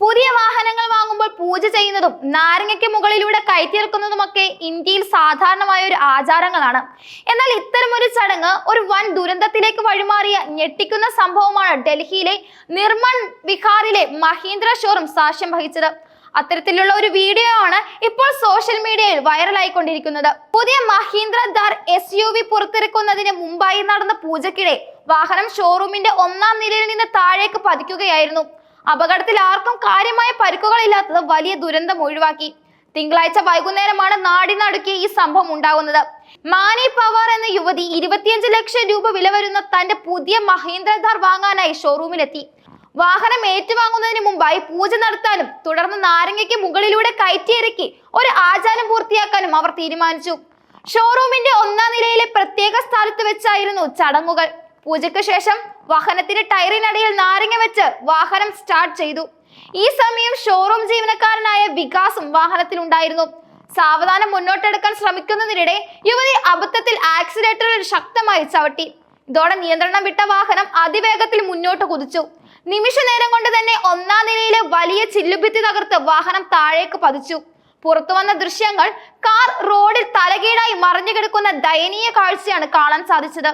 പുതിയ വാഹനങ്ങൾ വാങ്ങുമ്പോൾ പൂജ ചെയ്യുന്നതും നാരങ്ങയ്ക്ക് മുകളിലൂടെ കയറ്റിയിറക്കുന്നതുമൊക്കെ ഇന്ത്യയിൽ സാധാരണമായ ഒരു ആചാരങ്ങളാണ്. എന്നാൽ ഇത്തരമൊരു ചടങ്ങ് ഒരു വൻ ദുരന്തത്തിലേക്ക് വഴിമാറിയ ഞെട്ടിക്കുന്ന സംഭവമാണ് ഡൽഹിയിലെ നിർമ്മൺ വിഹാറിലെ മഹീന്ദ്ര ഷോറും സാക്ഷ്യം വഹിച്ചത്. അത്തരത്തിലുള്ള ഒരു വീഡിയോ ആണ് ഇപ്പോൾ സോഷ്യൽ മീഡിയയിൽ വൈറലായിക്കൊണ്ടിരിക്കുന്നത്. പുതിയ Mahindra Thar S U V പുറത്തിറക്കുന്നതിന് മുമ്പായി നടന്ന പൂജക്കിടെ വാഹനം ഷോറൂമിന്റെ ഒന്നാം നിലയിൽ നിന്ന് താഴേക്ക് പതിക്കുകയായിരുന്നു. അപകടത്തിൽ ആർക്കും കാര്യമായ പരിക്കുകളില്ലാത്തത് വലിയ ദുരന്തം ഒഴിവാക്കി. തിങ്കളാഴ്ച വൈകുന്നേരമാണ് നാടിനടുക്കിയ ഈ സംഭവം ഉണ്ടാകുന്നത്. മാനി പവാർ എന്ന യുവതി ഇരുപത്തിയഞ്ച് ലക്ഷം രൂപ വില വരുന്ന തന്റെ പുതിയ മഹീന്ദ്ര ധാർ വാങ്ങാനായി ഷോറൂമിലെത്തി. വാഹനം ഏറ്റുവാങ്ങുന്നതിന് മുമ്പായി പൂജ നടത്താനും തുടർന്ന് നാരങ്ങയ്ക്ക് മുകളിലൂടെ കയറ്റിയിറക്കി ഒരു ആചാരം പൂർത്തിയാക്കാനും അവർ തീരുമാനിച്ചു. ഷോറൂമിന്റെ ഒന്നാം നിലയിലെ പ്രത്യേക സ്ഥലത്ത് വെച്ചായിരുന്നു ചടങ്ങുകൾ. പൂജയ്ക്ക് ശേഷം വാഹനത്തിന്റെ ടയറിനടിയിൽ നാരങ്ങ വെച്ച് വാഹനം സ്റ്റാർട്ട് ചെയ്തു. ഈ സമയം ഷോറൂം ജീവനക്കാരനായ വികാസും വാഹനത്തിലുണ്ടായിരുന്നു. സാവധാനം മുന്നോട്ടെടുക്കാൻ ശ്രമിക്കുന്നതിനിടെ യുവതി അബദ്ധത്തിൽ ആക്സിലേറ്ററിൽ ശക്തമായി ചവിട്ടി. ഇതോടെ നിയന്ത്രണം വിട്ട വാഹനം അതിവേഗത്തിൽ മുന്നോട്ട് കുതിച്ചു. നിമിഷ നേരം കൊണ്ട് തന്നെ ഒന്നാം നിലയിലെ വലിയ ചില്ലുഭിത്തി തകർത്ത് വാഹനം താഴേക്ക് പതിച്ചു. പുറത്തു വന്ന ദൃശ്യങ്ങൾ കാർ റോഡിൽ തലകീഴായി മറിഞ്ഞു കിടക്കുന്ന ദയനീയ കാഴ്ചയാണ് കാണാൻ സാധിച്ചത്.